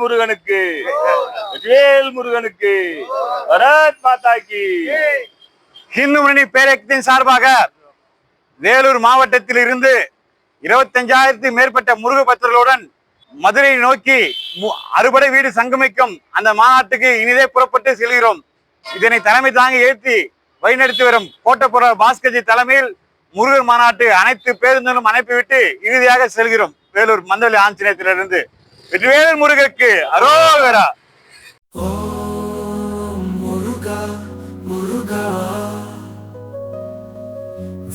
முருகனுக்கு வேல் முருகனுக்கு பரத் மாதாக்கு. ஹிந்து முன்னணி சார்பாக வேலூர் மாவட்டத்தில் இருந்து இருபத்தஞ்சாயிரத்தி மேற்பட்ட முருக பக்தர்களுடன் மதுரை நோக்கி அறுபடை வீடு சங்கமிக்கும் அந்த மாநாட்டுக்கு இனிதே புறப்பட்டு செல்கிறோம். இதனை தலைமை தாங்க ஏற்றி வழிநடத்தி வரும் கோட்டப்புற பாஸ்கர்ஜி தலைமையில் முருகர் மாநாட்டு அனைத்து பேருந்துகளும் அனுப்பிவிட்டு இறுதியாக செல்கிறோம். வேலூர் மந்தவெளி ஆஞ்சநேயத்திலிருந்து வெற்றிவேலூர் முருகருக்கு அரோகரா. முருகா முருகா.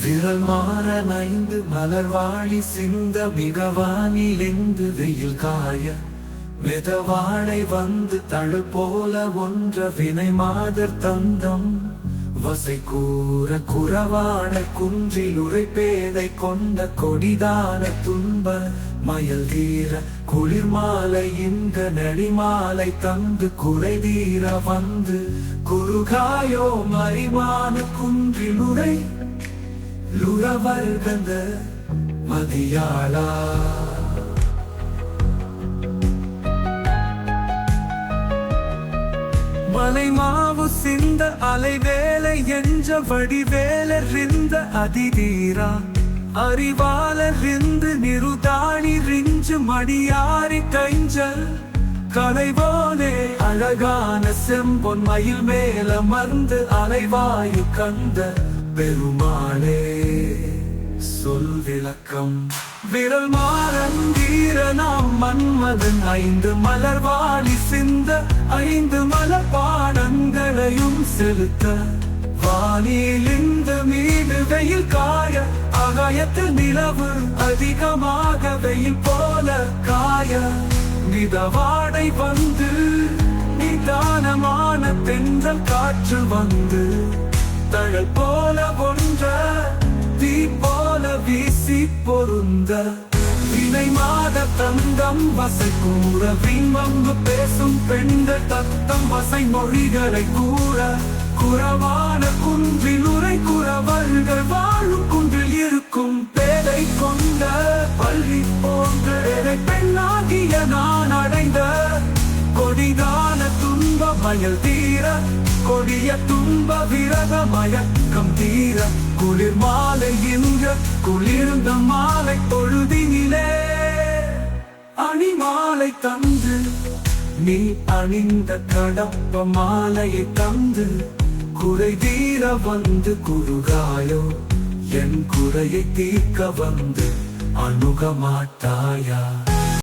விரல் மாறனைந்து மலர்வாழி சிந்த மிகவானிலிருந்து வெயில் காய மிதவாழை வந்து தழு போல ஒன்ற வினை மாதர் தந்தம். வசை கூற குறவான குன்றில் உரைப்பேதை கொண்ட கொடிதான துன்ப மயல் தீர குளிர் மாலை இங்க நெடிமாலை தந்து குறை தீர வந்து குறுகாயோ மறிமான குன்றில் உரை லுறவர்கந்த மதியாளா. மலை மாவு சிந்த அலைவேலை என்ற வடிவேலர் இருந்த அதிதீரா. அறிவாளர் இருந்து நிருதாணி ரிஞ்சு மடியாரி கைஞ்சல். கலைவோனே அழகான செம்பொன் மயில் மேல மருந்து அலைவாயு கந்த பெருமாளே. சொல் விளக்கம். விரல் மாறந்தீர நாம் மன்மதன் ஐந்து மலர்வாளி சிந்த ஐந்து மலர் செலுத்த வானில் இந்த மீது வெயில் காய ஆகாயத்தில் நிலவு அதிகமாக வெயில் போல காய. மிதவாடை வந்து நிதானமான தென்றல் காற்று வந்து தழல் போல ஒன்ற தீ போல வீசி பொருந்த. வினை மாத தந்தம் வசை கூற விண்வம்பு பேசும் பெண்கள் தத்தம் மொழிகளை கூற குறவான குன்றில் உரை குறவர்கள் வாழும் குன்றில் இருக்கும் பேதை கொண்ட பள்ளி போன்ற பெண்ணாகிய நான் அடைந்த கொடிதான துன்ப மயல் தீர கொடிய துன்ப விரத மயக்கம் தீர குளிர் மாலை என்ற குளிர்ந்த மாலை பொழுதினிலே அணிமாலை தந்த நீ அணிந்த கடப்ப மாலையை தந்து குறை தீர வந்து குறுகாயோ என் குறையை தீர்க்க வந்து அணுக மாட்டாயா